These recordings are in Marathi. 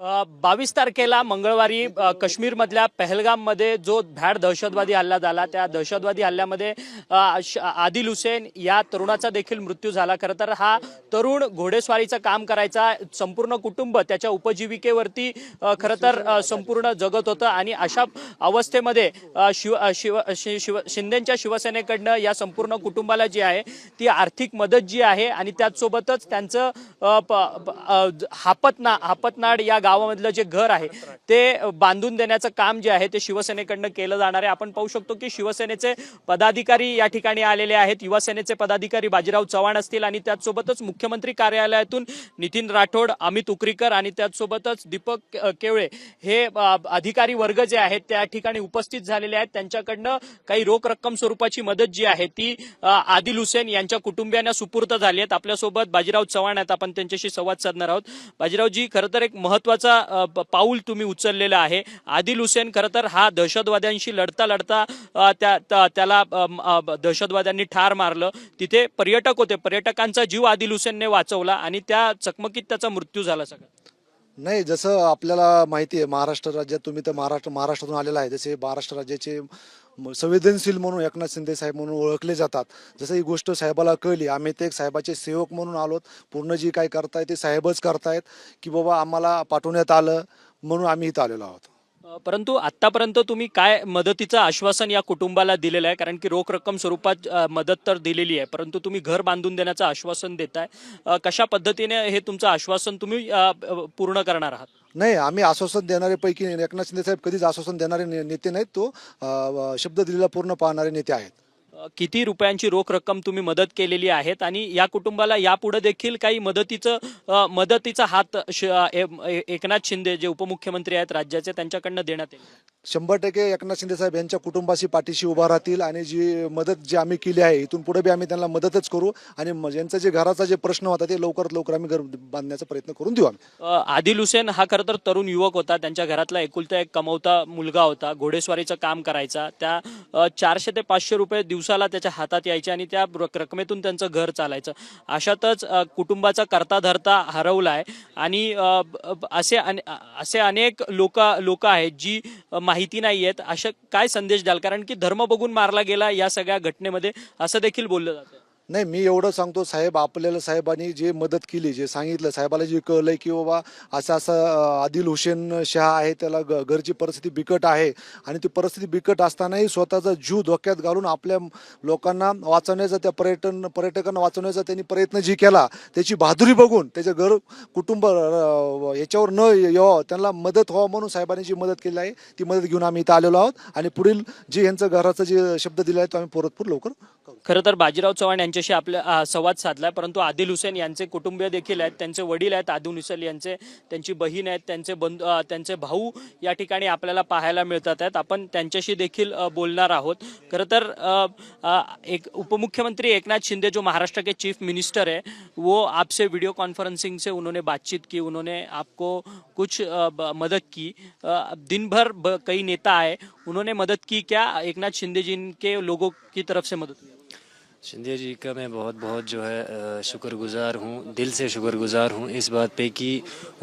बावीस तारखेला मंगळवारी काश्मीरमधल्या पहलगाममध्ये जो भ्याड दहशतवादी हल्ला झाला त्या दहशतवादी हल्ल्यामध्ये श- आदिल हुसेन या तरुणाचा देखील मृत्यू झाला. खरं तर हा तरुण घोडेस्वारीचं काम करायचा संपूर्ण कुटुंब त्याच्या उपजीविकेवरती खरं तर संपूर्ण जगत होतं. आणि अशा अवस्थेमध्ये शिव शिव शि- शिव शिंदेच्या शिवसेनेकडनं या संपूर्ण कुटुंबाला जी आहे ती आर्थिक मदत जी आहे आणि त्याचसोबतच त्यांचं प- हापतना हापतनाड या गावामधलं जे घर आहे ते बांधून देण्याचं काम जे आहे ते शिवसेनेकडनं केलं जाणार आहे. आपण पाहू शकतो की शिवसेनेचे पदाधिकारी या ठिकाणी आलेले आहेत. युवासेनेचे पदाधिकारी बाजीराव चव्हाण असतील आणि त्याचसोबतच मुख्यमंत्री कार्यालयातून नितीन राठोड अमित उकरीकर आणि त्याचसोबतच दीपक केवळे हे अधिकारी वर्ग जे आहेत त्या ठिकाणी उपस्थित झालेले आहेत. त्यांच्याकडनं काही रोख रक्कम स्वरूपाची मदत जी आहे ती आदिल हुसेन यांच्या कुटुंबियांना सुपूर्द झाली आहेत. आपल्यासोबत बाजीराव चव्हाण आहेत. आपण त्यांच्याशी संवाद साधणार आहोत. बाजीरावजी खरं तर एक महत्त्वाचा अ, पाऊल तुम्ही उचललेलं आहे. आदिल हुसेन खरं तर हा दहशतवाद्यांशी लढता लढता त्या त्याला दहशतवाद्यांनी ठार मारलं. तिथे पर्यटक होते. पर्यटकांचा जीव आदिल हुसेनने वाचवला आणि त्या चकमकीत त्याचा मृत्यू झाला सगळा नाही जसं आपल्याला माहिती आहे महाराष्ट्र राज्यात तुम्ही तर महाराष्ट्र महाराष्ट्रातून आलेला आहे. जसे महाराष्ट्र राज्याचे संवेदनशील म्हणून एकनाथ शिंदे साहेब म्हणून ओळखले जातात. जसं ही गोष्ट साहेबाला कळली आम्ही ते साहेबाचे सेवक म्हणून आलोत. पूर्ण जी काय करताय ते साहेबच करतायत की बाबा आम्हाला पाठवण्यात आलं म्हणून आम्ही इथं आलेलो आहोत. परंतु आतापर्यंत तुम्ही काय मदतीचं आश्वासन या कुटुंबाला दिलेलं आहे? कारण की रोख रक्कम स्वरूपात मदत तर दिलेली आहे परंतु तुम्ही घर बांधून देण्याचं आश्वासन देताय. कशा पद्धतीने हे तुमचं आश्वासन तुम्ही पूर्ण करणार आहात? नाही आम्ही आश्वासन देणारे पैकी एकनाथ शिंदे साहेब कधीच आश्वासन देणारे नेते नाहीत तो शब्द दिलेला पूर्ण पाहणारे नेते आहेत. किती रुपयांची रोख रक्कम तुम्ही मदत केलेली आहेत आणि या कुटुंबाला यापुढे देखील काही मदतीचं मदतीचा हात एकनाथ शिंदे जे उपमुख्यमंत्री आहेत राज्याचे त्यांच्याकडनं देण्यात येईल. शंभर टक्के एकनाथ शिंदे साहेब यांच्या कुटुंबाशी पाठीशी उभा राहतील आणि जी मदत जी आम्ही केली आहे इथून पुढे बी आम्ही त्यांना मदतच करू आणि ज्यांचा जे घराचा जे प्रश्न होता ते लवकरात लवकर आम्ही घर बांधण्याचा प्रयत्न करून देऊ आम्ही. आदिल हुसेन हा खरं तर तरुण युवक होता त्यांच्या घरातला एकुलता एक कमवता मुलगा होता घोडेस्वारीचं काम करायचा त्या चारशे ते पाचशे रुपये दिवसाला त्याच्या हातात यायचे आणि त्या रकमेतून त्यांचं घर चालायचं. अशातच कुटुंबाचा करता धरता हरवलाय आणि असे असे अनेक लोक लोक आहेत जी माहिती नाही आहेत अशा काय संदेश द्याल? कारण की धर्म बघून मारला गेला या सगळ्या घटनेमध्ये. असं देखील बोललं जातं. नाही मी एवढं सांगतो साहेब आपल्याला साहेबांनी जे मदत केली जे सांगितलं साहेबाला जे कळलंय की बाबा असं असं आदिल हुसेन शहा आहे त्याला ग- घरची परिस्थिती बिकट आहे आणि ती परिस्थिती बिकट असतानाही स्वतःचा जीव धोक्यात घालून आपल्या लोकांना वाचवण्याचा त्या पर्यटन पर्यटकांना वाचवण्याचा त्यांनी प्रयत्न जी केला त्याची बहादुरी बघून त्याचं घर कुटुंब याच्यावर न यावं त्यांना मदत व्हावं म्हणून साहेबांनी जी मदत केली आहे ती मदत घेऊन आम्ही इथं आलेलो आहोत आणि पुढील जे यांचं घराचं जे शब्द दिला आहे तो आम्ही परतपूर लवकर खरं तर बाजीराव चव्हाण यांच्या आपला अ, संवाद साधला परंतु आदिल हुसेन यांचे कुटुंबीय देखील आहेत त्यांचे वडील आहेत आदिल हुसेन यांचे त्यांची बहीण आहेत त्यांचे बंधू त्यांचे भाऊ या ठिकाणी आपल्याला पाहायला मिळतात आहेत. आपण त्यांच्याशी देखील बोलणार आहोत. खरं तर एक उपमुख्यमंत्री एकनाथ शिंदे जो महाराष्ट्र के चीफ मिनिस्टर है वो आपसे वीडियो कॉन्फ्रेंसिंग से उन्होंने बातचीत की उन्होंने आपको कुछ मदद की। दिन भर कई नेता आए उन्होंने मदद की क्या? एकनाथ शिंदे जी के लोगों की तरफ से मदद हुई शिंदे जी का मैं बहुत बहुत जो है शुक्रगुजार हूँ, दिल से शुक्रगुजार हूँ इस बात पे कि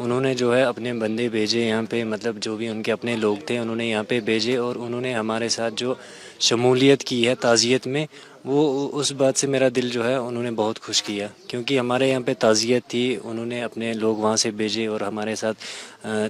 उन्होंने जो है अपने बंदे भेजे यहाँ पे मतलब जो भी उनके अपने लोग थे उन्होंने यहाँ पे भेजे और उन्होंने हमारे साथ जो शमूलियत की है ताज़ियत में वो उस बात से मेरा दिल जो है, उन्होंने बहुत खुश किया। क्योंकि हमारे यहाँ पे ताज़ियत थी, उन्होंने अपने लोग वहाँ से भेजे और हमारे साथ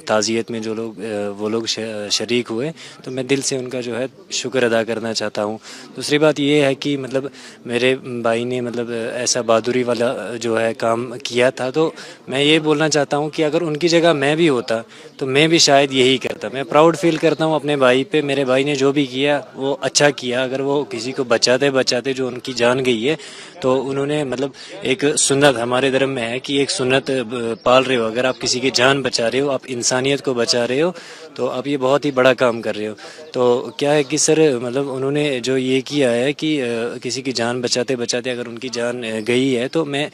ताज़ियत में जो लोग वो लोग शरीक हुए। तो मैं दिल से उनका जो है, शुक्र अदा करना चाहता हूँ। दूसरी बात ये है कि मतलब मेरे भाई ने मतलब ऐसा बहादुरी वाला जो है काम किया था तो मैं ये बोलना चाहता हूँ कि अगर उनकी जगह मैं भी होता तो मैं भी शायद यही करता। मैं प्राउड फील करता हूँ अपने भाई पे। मेरे भाई ने जो भी किया, वो अच्छा किया। अगर वो किसी को बचाते बचाते जो उनकी जान गई है तो उन्होंने मतलब एक सुन्नत हमारे धर्म में है कि एक सुन्नत पाल रहे हो। अगर आप किसी की जान बचा रहे हो, आप इंसानियत को बचा रहे हो तो आप ये बहुत ही बड़ा काम कर रहे हो। तो क्या है कि सर मतलब उन्होंने जो ये किया है कि किसी की जान बचाते बचाते अगर उनकी जान गई है तो मैं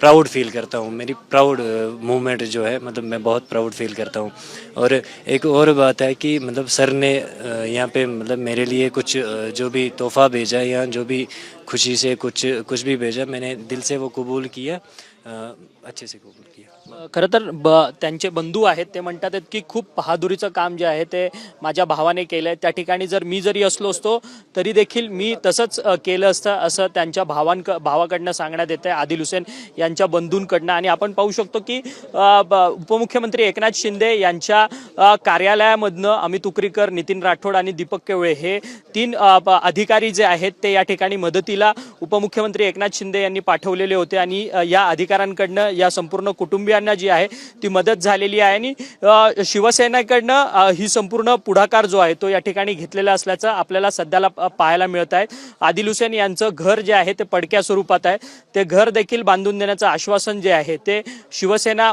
प्राउड फील करता हूँ। मेरी प्राउड मूवमेंट जो है मतलब मैं बहुत प्राउड फील करता हूँ। और एक और बात है कि मतलब सर ने यहाँ पे मतलब मेरे लिए कुछ जो भी तोहफा भेजा या जो भी खुशी से कुछ कुछ भी भेजा। मैंने दिल से वो कबूल किया। अच्छे से कबूल किया। खरं तर ब त्यांचे बंधू आहेत ते म्हणतात आहेत की खूप बहादुरीचं काम जे आहे ते माझ्या भावाने केलं आहे त्या ठिकाणी जर मी जरी असलो असतो तरी देखील मी तसंच केलं असतं असं त्यांच्या भावांक भावाकडनं सांगण्यात येतं आहे आदिल हुसेन यांच्या बंधूंकडनं. आणि आपण पाहू शकतो की उपमुख्यमंत्री एकनाथ शिंदे यांच्या कार्यालयामधनं अमित उकरीकर नितीन राठोड आणि दीपक केवळे हे तीन अधिकारी जे आहेत ते या ठिकाणी मदतीला उपमुख्यमंत्री एकनाथ शिंदे यांनी पाठवलेले होते. आणि या अधिकारी अधिकाऱ्यांकडनं या संपूर्ण कुटुंबियांना जी आहे ती मदत झालेली आहे. आणि शिवसेनेकडनं ही संपूर्ण पुढाकार जो आहे तो या ठिकाणी घेतलेला असल्याचं आपल्याला सध्याला पाहायला मिळत आहे. आदिल हुसेन यांचं घर जे आहे ते पडक्या स्वरूपात आहे. ते घर देखील बांधून देण्याचं आश्वासन जे आहे ते शिवसेना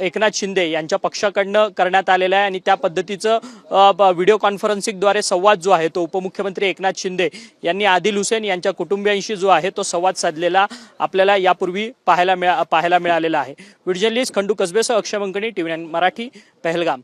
एकनाथ शिंदे यांच्या पक्षाकडनं करण्यात आलेलं आहे. आणि त्या पद्धतीचं व्हिडिओ कॉन्फरन्सिंगद्वारे संवाद जो आहे तो उपमुख्यमंत्री एकनाथ शिंदे यांनी आदिल हुसेन यांच्या कुटुंबियांशी जो आहे तो संवाद साधलेला आपल्याला यापूर्वी पाहायला मिळाला. पाहायला मिळालेला आहे. व्हिडिओ खंडू कसबेसह अक्षय मंकणी टीव्ही मराठी पहलगाम.